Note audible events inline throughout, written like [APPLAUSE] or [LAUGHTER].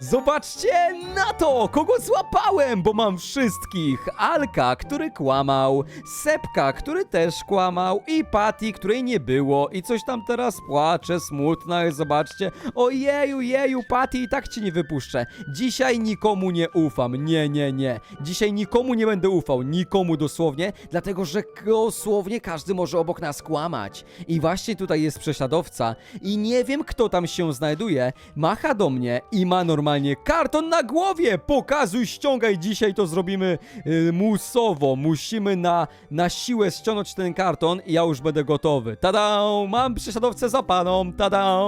Zobaczcie na to, kogo złapałem, bo mam wszystkich. Alka, który kłamał, Sepka, który też kłamał i Patty, której nie było i coś tam teraz płacze, smutna jest, zobaczcie. Ojeju, jeju, Patty, i tak cię nie wypuszczę. Dzisiaj nikomu nie ufam, nie, nie, nie. Dzisiaj nikomu nie będę ufał, nikomu dosłownie, dlatego że dosłownie każdy może obok nas kłamać. I właśnie tutaj jest prześladowca i nie wiem kto tam się znajduje, macha do mnie i ma normalnie karton na głowie. Pokazuj, ściągaj, dzisiaj to zrobimy y, musowo. Musimy na, na siłę ściągnąć ten karton i ja już będę gotowy. Tada! Mam prześladowcę za paną, tada!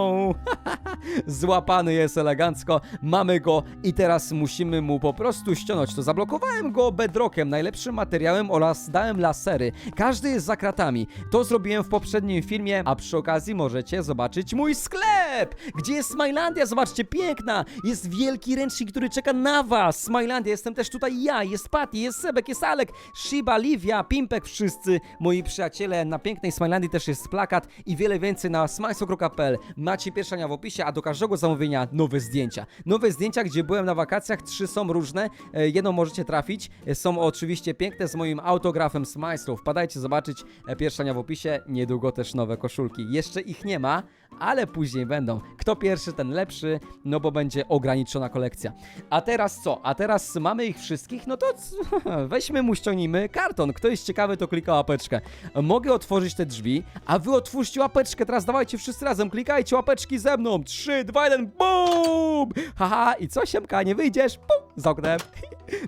[LAUGHS] Złapany jest elegancko, mamy go i teraz musimy mu po prostu ściągnąć to. Zablokowałem go bedrockiem, najlepszym materiałem oraz dałem lasery. Każdy jest za kratami. To zrobiłem w poprzednim filmie, a przy okazji możecie zobaczyć mój sklep, gdzie jest Smilandia, zobaczcie, piękna. Jest wielki ręcznik, który czeka na was. Smilandia, jestem też tutaj ja, jest Patty, jest Sebek, jest Alek, Shiba, Livia, Pimpek, wszyscy moi przyjaciele. Na pięknej Smilandii też jest plakat i wiele więcej na smajso.pl. Macie pierwszania w opisie, a do każdego zamówienia nowe zdjęcia. Nowe zdjęcia, gdzie byłem na wakacjach, trzy są różne, e, jedną możecie trafić. E, Są oczywiście piękne z moim autografem Smajslu. Wpadajcie zobaczyć e, pierwszania w opisie, niedługo też nowe koszulki. Jeszcze ich nie ma, ale później będą. Kto pierwszy, ten lepszy, no bo będzie ograniczona kolekcja. A teraz co? A teraz mamy ich wszystkich, no to [LAUGHS] weźmy mu, ściągnijmy karton. Kto jest ciekawy, to klika łapeczkę. Mogę otworzyć te drzwi, a wy otwórzcie łapeczkę. Teraz dawajcie wszyscy razem, klikajcie łapeczki ze mną. 3, 2, 1, BUM! Haha, i co, Siemka, nie wyjdziesz? Pum, z oknem. [LAUGHS]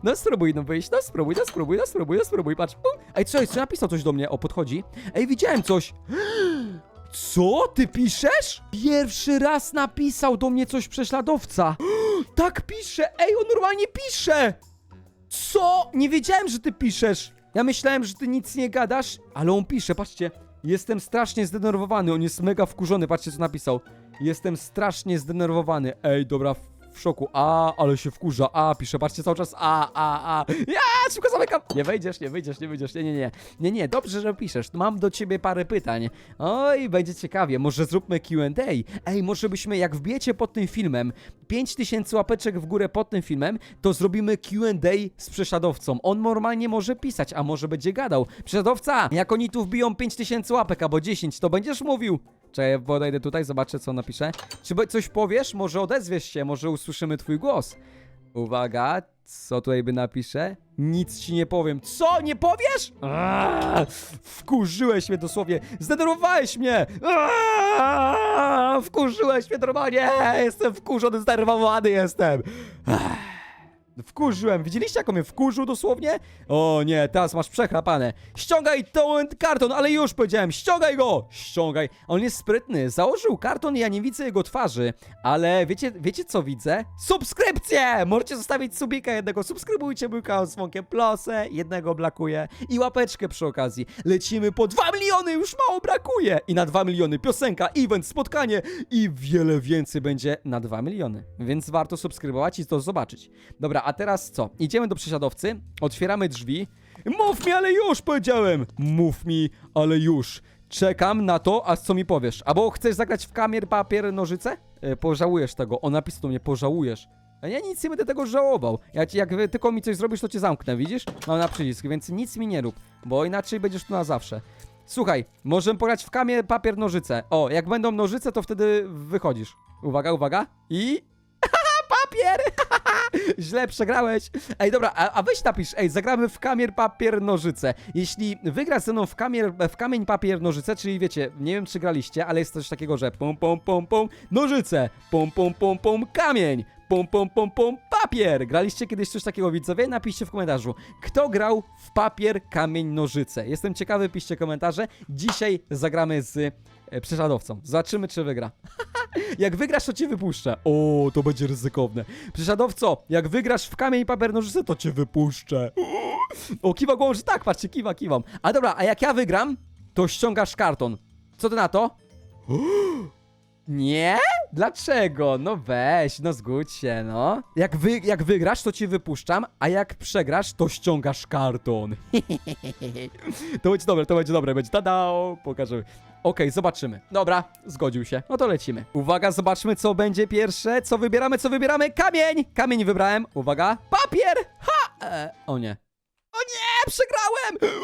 No spróbuj no wyjść, no spróbuj, no spróbuj, no spróbuj, no spróbuj, patrz. Pum. Ej, co jest? Czy napisał coś do mnie? O, podchodzi. Ej, widziałem coś. Co? Ty piszesz? Pierwszy raz napisał do mnie coś prześladowca. [GASPS] Tak pisze! Ej, on normalnie pisze! Co? Nie wiedziałem, że ty piszesz. Ja myślałem, że ty nic nie gadasz, ale on pisze, patrzcie. Jestem strasznie zdenerwowany, on jest mega wkurzony, patrzcie co napisał. Jestem strasznie zdenerwowany. Ej, dobra, w- szoku. A, ale się wkurza. A, pisze, patrzcie cały czas. A, a, a. Ja, szybko zamykam. Nie wejdziesz, nie wyjdziesz, nie wyjdziesz. Nie, nie, nie. Nie, nie, dobrze, że piszesz. Mam do ciebie parę pytań. Oj, będzie ciekawie. Może zróbmy Q&A. Ej, może byśmy, jak wbijecie pod tym filmem 5000 łapeczek w górę pod tym filmem, to zrobimy Q&A z prześladowcą. On normalnie może pisać, a może będzie gadał. Prześladowca, jak oni tu wbiją 5000 łapek albo 10, to będziesz mówił. Czekaj, podejdę tutaj, zobaczę co napisze. Czy coś powiesz? Może odezwiesz się, może usłyszymy twój głos. Uwaga, co tutaj by napisze? Nic ci nie powiem. Co? Nie powiesz? Aaaa, wkurzyłeś mnie dosłownie. Zdenerwowałeś mnie. Aaaa, wkurzyłeś mnie normalnie. Jestem wkurzony, zdenerwowany jestem. Ach. Wkurzyłem. Widzieliście, jak on mnie wkurzył dosłownie? O nie, teraz masz przechrapane. Ściągaj ten karton, ale już powiedziałem, ściągaj go! Ściągaj. On jest sprytny. Założył karton i ja nie widzę jego twarzy. Ale wiecie, wiecie co widzę? Subskrypcje! Możecie zostawić subika jednego. Subskrybujcie mój kanał z Fonkiem Plusę. Jednego brakuje. I łapeczkę przy okazji. Lecimy po 2 miliony, już mało brakuje. I na 2 miliony piosenka, event, spotkanie i wiele więcej będzie na 2 miliony. Więc warto subskrybować i to zobaczyć. Dobra, a teraz co? Idziemy do prześladowcy, otwieramy drzwi. Mów mi, ale już powiedziałem! Mów mi, ale już. Czekam na to, a co mi powiesz? Albo chcesz zagrać w kamier, papier, nożyce? E, pożałujesz tego. On napisał do mnie, pożałujesz. A ja nic nie będę tego żałował. Ja ci, jak tylko mi coś zrobisz, to cię zamknę, widzisz? Mam na przycisk, więc nic mi nie rób, bo inaczej będziesz tu na zawsze. Słuchaj, możemy pograć w kamień, papier, nożyce. O, jak będą nożyce, to wtedy wychodzisz. Uwaga, uwaga. I... papier! [LAUGHS] Źle przegrałeś. Ej, dobra, a, a weź napisz, ej, zagramy w kamień, papier, nożyce. Jeśli wygrasz ze mną w, kamier, w kamień, papier, nożyce, czyli wiecie, nie wiem czy graliście, ale jest coś takiego, że pum, pum, pum, pum, nożyce, pum, pum, pum, pum, kamień, pum, pum, pum, pum, papier. Graliście kiedyś coś takiego, widzowie? Napiszcie w komentarzu, kto grał w papier, kamień, nożyce. Jestem ciekawy, piszcie komentarze. Dzisiaj zagramy z e, prześladowcą. Zobaczymy, czy wygra. [LAUGHS] Jak wygrasz, to cię wypuszczę. O, to będzie ryzykowne. Prześladowco, jak wygrasz w kamień, papier, nożyce, to cię wypuszczę. O, kiwa głową, że tak, patrzcie, kiwa, kiwam. A dobra, a jak ja wygram, to ściągasz karton. Co ty na to? Nie? Dlaczego? No weź, no zgódź się, no. Jak, wy, jak wygrasz, to ci wypuszczam, a jak przegrasz, to ściągasz karton. [LAUGHS] to będzie dobre, to będzie dobre, będzie tada, pokażemy. Okej, zobaczymy. Dobra, zgodził się. No to lecimy. Uwaga, zobaczmy, co będzie pierwsze. Co wybieramy, co wybieramy? Kamień! Kamień wybrałem. Uwaga, papier! Ha! E, o nie. O nie, przegrałem!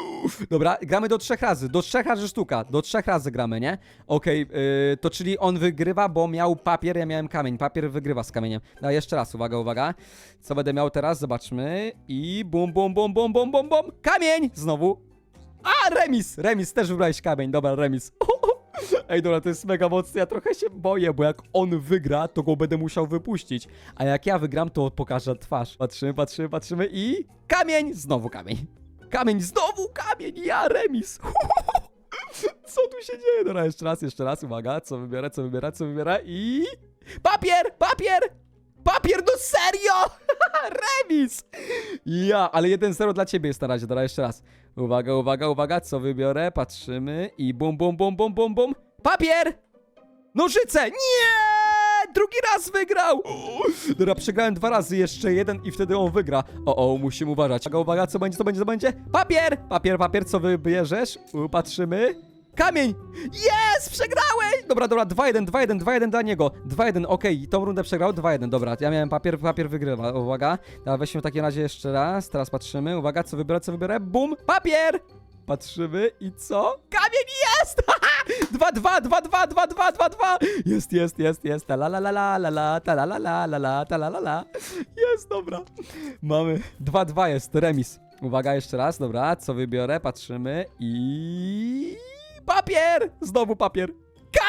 Dobra, gramy do trzech razy. Do trzech razy sztuka. Do trzech razy gramy, nie? Okej, yy, to czyli on wygrywa, bo miał papier, ja miałem kamień. Papier wygrywa z kamieniem. No jeszcze raz, uwaga, uwaga. Co będę miał teraz? Zobaczmy. I bum, bum, bum, bum, bum, bum, bum. Kamień! Znowu. A, remis! Remis, też wybrałeś kamień. Dobra, remis. [LAUGHS] Ej, dobra, to jest mega mocne. Ja trochę się boję, bo jak on wygra, to go będę musiał wypuścić. A jak ja wygram, to pokażę twarz. Patrzymy, patrzymy, patrzymy i... Kamień! Znowu kamień. Kamień, znowu kamień! Ja, remis! [LAUGHS] Co tu się dzieje? Dobra, jeszcze raz, jeszcze raz, uwaga, co wybiorę, co wybiorę, co wybiorę i... Papier! Papier! Papier, no serio! [LAUGHS] Remis! Ja, ale 1-0 dla ciebie jest na razie, dobra, jeszcze raz. Uwaga, uwaga, uwaga, co wybiorę, patrzymy i bum, bum, bum, bum, bum, bum. Papier! Nożyce! Nie! Drugi raz wygrał! Dobra, przegrałem dwa razy, jeszcze jeden i wtedy on wygra. O, o, musimy uważać. Uwaga, uwaga, co będzie, co będzie, co będzie? Papier! Papier, papier, co wybierzesz? Patrzymy. Kamień! Jest! Przegrałeś! Dobra, dobra, 2-1, 2-1, 2-1 dla niego. 2-1, okej, tą rundę przegrał, 2-1, dobra. Ja miałem papier, papier wygrywa, uwaga. Dobra, weźmy w takim razie jeszcze raz, teraz patrzymy, uwaga, co wybiorę, co wybiorę, bum, papier! Patrzymy i co? Kamień jest! 2-2, 2-2, 2-2, 2-2! Jest, jest, jest, jest, ta la la la la la la, ta la la la la la, ta la la la. Jest, dobra. Mamy 2-2 jest, remis. Uwaga, jeszcze raz, dobra, co wybiorę, patrzymy i... Papier! Znowu papier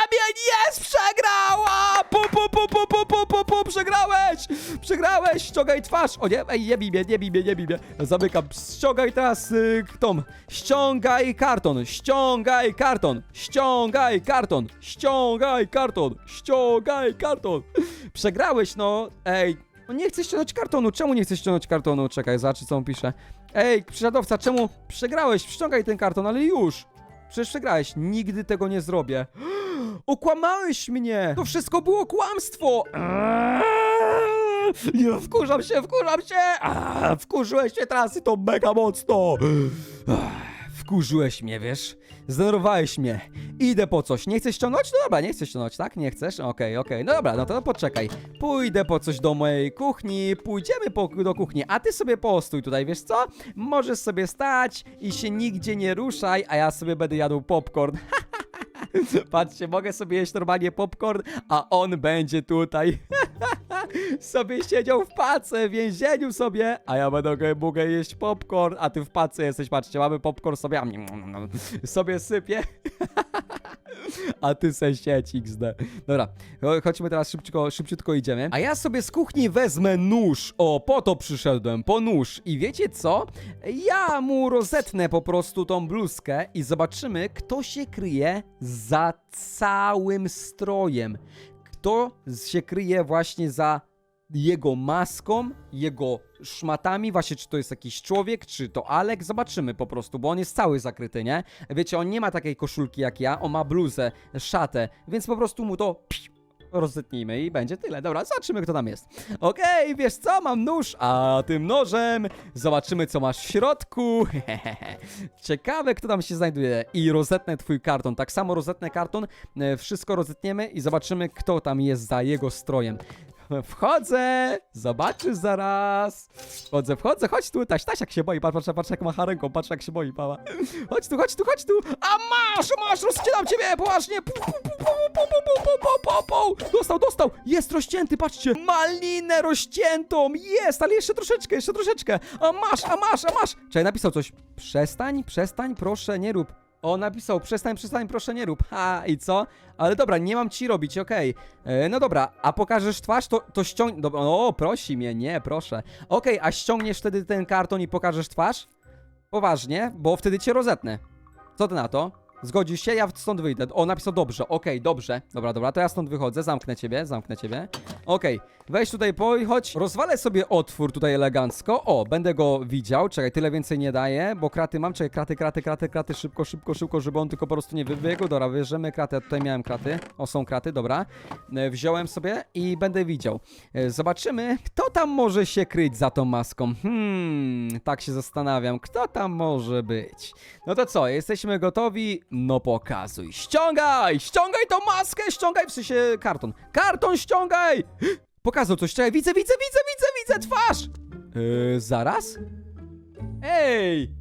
kamień! Jest! Przegrała! Pu, pu, pu, pu, pu, pu, pu, pu. Przegrałeś! Przegrałeś! Ściągaj twarz! O nie, ej, nie bij mnie, nie bij mnie, nie bij mnie. Zamykam. Ściągaj teraz y, Tom. Ściągaj karton! Ściągaj karton! Ściągaj karton! Ściągaj karton! Ściągaj karton! Przegrałeś, no! Ej, no nie chcę ściągnąć kartonu, czemu nie chcesz ściągnąć kartonu? Czekaj, zobaczy co on pisze. Ej, prześladowca, czemu przegrałeś? Ściągaj ten karton, ale już! Przecież przegrałeś, nigdy tego nie zrobię. [GASPS] Okłamałeś mnie! To wszystko było kłamstwo! Ja wkurzam się, wkurzam się! Aaaa, Wkurzyłeś mnie teraz i to mega mocno! Ach, Wkurzyłeś mnie, wiesz? Zdenerwowałeś mnie. Idę po coś. Nie chcesz ściągnąć? No dobra, nie chcesz ściągnąć, tak? Nie chcesz? Okej, okej. No dobra, no to poczekaj. Pójdę po coś do mojej kuchni, pójdziemy po, do kuchni, a ty sobie postój tutaj, wiesz co? Możesz sobie stać i się nigdzie nie ruszaj, a ja sobie będę jadł popcorn. [LAUGHS] [LAUGHS] Patrzcie, mogę sobie jeść normalnie popcorn, a on będzie tutaj. [LAUGHS] sobie siedział w pace, w więzieniu sobie, a ja będę mogę jeść popcorn, a ty w pace jesteś, patrzcie, mamy popcorn sobie, [LAUGHS] sobie sypie. [LAUGHS] A ty se sieć XD. Dobra, cho- chodźmy teraz szybciutko, szybciutko idziemy. A ja sobie z kuchni wezmę nóż. O, po to przyszedłem, po nóż. I wiecie co? Ja mu rozetnę po prostu tą bluzkę i zobaczymy, kto się kryje za całym strojem. Kto się kryje właśnie za jego maską, jego szmatami, właśnie czy to jest jakiś człowiek, czy to Alek, zobaczymy po prostu, bo on jest cały zakryty, nie? Wiecie, on nie ma takiej koszulki jak ja, on ma bluzę, szatę, więc po prostu mu to rozetnijmy i będzie tyle. Dobra, zobaczymy kto tam jest. Okej, wiesz co, mam nóż, a tym nożem zobaczymy co masz w środku. [LAUGHS] Ciekawe kto tam się znajduje i rozetnę twój karton, tak samo rozetnę karton, e, wszystko rozetniemy i zobaczymy kto tam jest za jego strojem. Wchodzę! Zobaczysz zaraz! Wchodzę, wchodzę, chodź tu, Taś, Taś jak się boi, patrz, patrz, patrz jak macha ręką, patrz jak się boi, pała. Chodź tu, chodź tu, chodź tu! A masz, masz, rozcinam ciebie, poważnie! Pu, pu, pu, pu, pu, pu, pu, pu, pu, pu. Dostał, dostał! Jest rozcięty, patrzcie! Malinę rozciętą! Jest, ale jeszcze troszeczkę, jeszcze troszeczkę! A masz, a masz, a masz! Czekaj, napisał coś. Przestań, przestań, proszę, nie rób. O, napisał, przestań, przestań, proszę nie rób. Ha, i co? Ale dobra, nie mam ci robić, okej. E, No dobra, a pokażesz twarz, to, to ściąg... Dobra, o, prosi mnie, nie, proszę. Okej, a ściągniesz wtedy ten karton i pokażesz twarz? Poważnie, bo wtedy cię rozetnę. Co ty na to? Zgodzisz się? Ja stąd wyjdę. O, napisał dobrze, okej, dobrze. Dobra, dobra, to ja stąd wychodzę, zamknę ciebie, zamknę ciebie. Okej, weź tutaj poj, chodź. Rozwalę sobie otwór tutaj elegancko. O, będę go widział. Czekaj, tyle więcej nie daję, bo kraty mam. Czekaj, kraty, kraty, kraty, kraty, szybko, szybko, szybko, żeby on tylko po prostu nie wybiegł. Dobra, bierzemy kraty, ja tutaj miałem kraty. O, są kraty, dobra. E, Wziąłem sobie i będę widział. E, Zobaczymy, kto tam może się kryć za tą maską. Hmm, tak się zastanawiam, kto tam może być. No to co, jesteśmy gotowi? No pokazuj. Ściągaj! Ściągaj tą maskę! Ściągaj, w sensie karton. Karton ściągaj! Pokazał coś, czekaj, widzę, widzę, widzę, widzę, widzę twarz! Yy, zaraz? Ej!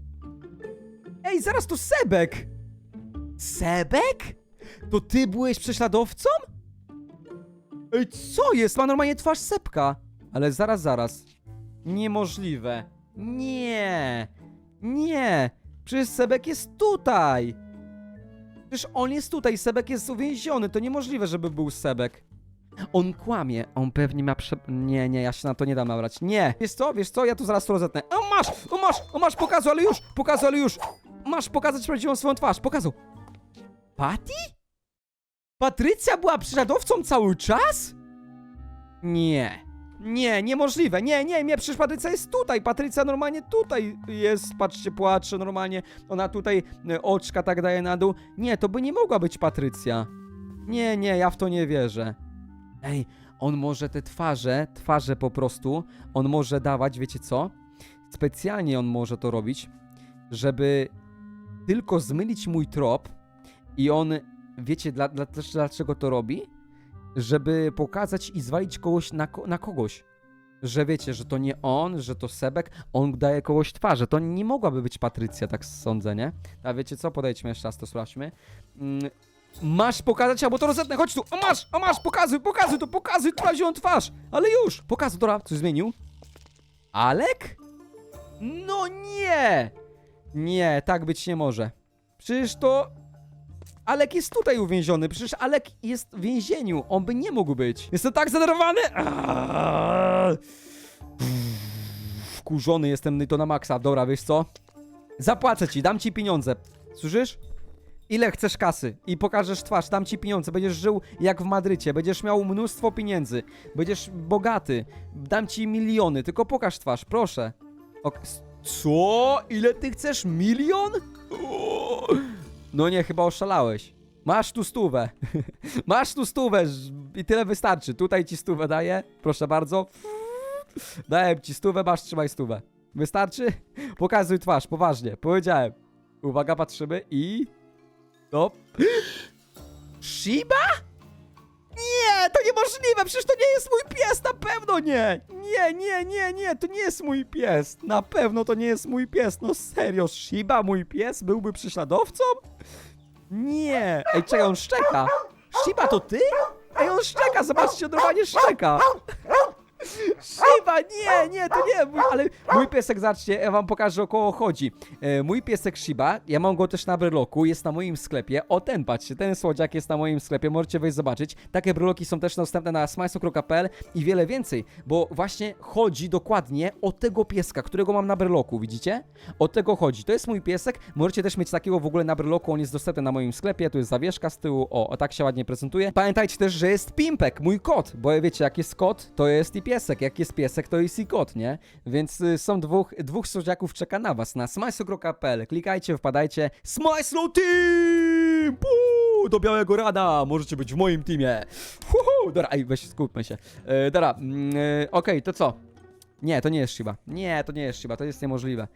Ej, zaraz to Sebek! Sebek? To ty byłeś prześladowcą? Ej, co jest? Ma normalnie twarz Sepka. Ale zaraz, zaraz. Niemożliwe. Nie. Nie. Przecież Sebek jest tutaj. Przecież on jest tutaj, Sebek jest uwięziony. To niemożliwe, żeby był Sebek. On kłamie. On pewnie ma prze... Nie, nie, ja się na to nie dam nabrać. Nie. Wiesz co, wiesz co, ja tu zaraz to rozetnę. O, masz, o, masz, o, masz, pokazuj, ale już, pokazuj, ale już. Masz pokazać prawdziwą swoją twarz, pokazuj. Patty? Patrycja była prześladowcą cały czas? Nie. Nie, niemożliwe. Nie, nie, nie, przecież Patrycja jest tutaj. Patrycja normalnie tutaj jest. Patrzcie, płacze normalnie. Ona tutaj e, oczka tak daje na dół. Nie, to by nie mogła być Patrycja. Nie, nie, ja w to nie wierzę. Ej, on może te twarze, twarze po prostu, on może dawać, wiecie co? Specjalnie on może to robić, żeby tylko zmylić mój trop i on, wiecie dla, dla, dlaczego to robi? Żeby pokazać i zwalić kogoś na, na kogoś. Że wiecie, że to nie on, że to Sebek, on daje kogoś twarz, że to nie mogłaby być Patrycja, tak sądzę, nie? A wiecie co? Podejdźmy jeszcze raz, to sprawdźmy. Masz pokazać, albo to rozetnę, chodź tu, o masz, o masz, pokazuj, pokazuj to, pokazuj prawdziwą twarz, ale już, pokazuj, dobra, coś zmienił? Alek? No nie! Nie, tak być nie może. Przecież to... Alek jest tutaj uwięziony, przecież Alek jest w więzieniu, on by nie mógł być. Jestem tak zdenerwowany! Wkurzony jestem to na maksa, dobra, wiesz co? Zapłacę ci, dam ci pieniądze, słyszysz? Ile chcesz kasy i pokażesz twarz, dam ci pieniądze, będziesz żył jak w Madrycie, będziesz miał mnóstwo pieniędzy, będziesz bogaty, dam ci miliony, tylko pokaż twarz, proszę. S- co? Ile ty chcesz? Milion? O! No nie, chyba oszalałeś. Masz tu stówę. [LAUGHS] Masz tu stówę i tyle wystarczy. Tutaj ci stówę daję, proszę bardzo. Daję ci stówę, masz, trzymaj stówę. Wystarczy? [LAUGHS] Pokazuj twarz, poważnie, powiedziałem. Uwaga, patrzymy i... No. Shiba? Nie, to niemożliwe, przecież to nie jest mój pies, na pewno nie. Nie, nie, nie, nie, to nie jest mój pies. Na pewno to nie jest mój pies, no serio, Shiba, mój pies, byłby prześladowcą? Nie, ej, czekaj, on szczeka. Shiba, to ty? Ej, on szczeka, zobaczcie, normalnie szczeka. Shiba, nie, nie, to nie, mój, ale mój piesek, zobaczcie, ja wam pokażę o kogo chodzi. E, mój piesek Shiba, ja mam go też na bryloku, jest na moim sklepie. O ten, patrzcie, ten słodziak jest na moim sklepie, możecie wejść zobaczyć. Takie bryloki są też dostępne na smajso.pl i wiele więcej, bo właśnie chodzi dokładnie o tego pieska, którego mam na bryloku, widzicie? O tego chodzi, to jest mój piesek, możecie też mieć takiego w ogóle na bryloku, on jest dostępny na moim sklepie, tu jest zawieszka z tyłu, o, o tak się ładnie prezentuje. Pamiętajcie też, że jest Pimpek, mój kot, bo wiecie, jak jest kot, to jest i piesek, jak jest piesek, to jest i kot, nie? Więc y, są dwóch, dwóch słodziaków czeka na was na smajso.pl, klikajcie, wpadajcie, Smajslo Team! Puu, do białego rana, możecie być w moim teamie. Uhu, dobra, ej, weź skupmy się. E, dobra, mm, e, okej, to co? Nie, to nie jest Shiba. Nie, to nie jest Shiba, to jest niemożliwe.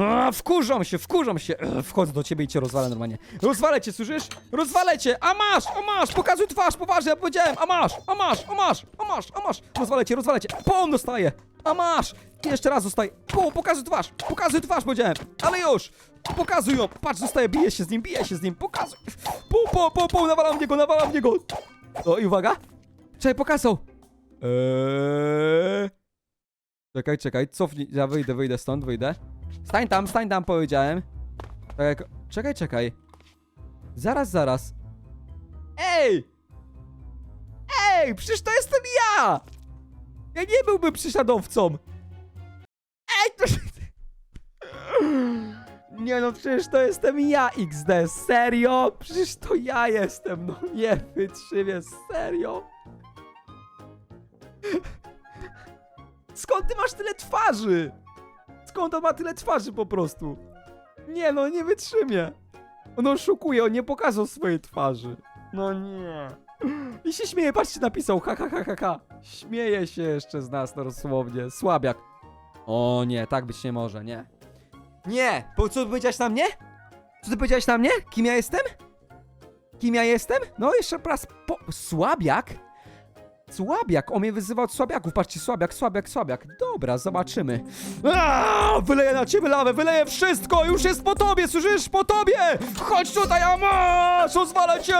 A, wkurzam się, wkurzam się. Wchodzę do ciebie i cię rozwalę normalnie. Rozwalę cię, słyszysz? Rozwalę cię! A masz, a masz! Pokazuj twarz, poważnie, ja powiedziałem! A masz, a masz, a masz, a masz, a masz! Rozwalę cię, rozwalę cię! Pum, dostaję! A masz! Jeszcze raz dostaję! Pum, pokazuj twarz! Pokazuj twarz, powiedziałem! Ale już! Pokazuj ją! Patrz, dostaję, biję się z nim, biję się z nim, pokazuj! Pum, pum, pum, pum, nawalam niego, nawalam niego! O, i uwaga! Czekaj, pokazał! Eee... Czekaj, czekaj, cofnij, ja wyjdę, wyjdę stąd, wyjdę. Stań tam, stań tam, powiedziałem. Tak jak... Czekaj, czekaj. Zaraz, zaraz. Ej! Ej, przecież to jestem ja! Ja nie byłbym prześladowcą. Ej, to... [LAUGHS] Nie no, przecież to jestem ja XD, serio? Przecież to ja jestem, no nie wytrzymię, serio? Skąd ty masz tyle twarzy? Skąd on ma tyle twarzy po prostu? Nie no, nie wytrzymię. On oszukuje, on nie pokazał swojej twarzy. No nie. I się śmieje, patrzcie, napisał ha ha ha ha ha. Śmieje się jeszcze z nas, no dosłownie. Słabiak. O nie, tak być nie może, nie. Nie! Po co powiedziałeś na mnie? Co ty powiedziałeś na mnie? Kim ja jestem? Kim ja jestem? No jeszcze raz po... Słabiak? Słabiak, on mnie wyzywał od słabiaków. Patrzcie, słabiak, słabiak, słabiak. Dobra, zobaczymy. Aaaa, wyleję na ciebie lawę, wyleję wszystko, już jest po tobie, słyszysz? Po tobie! Chodź tutaj, a masz! Rozwalę cię!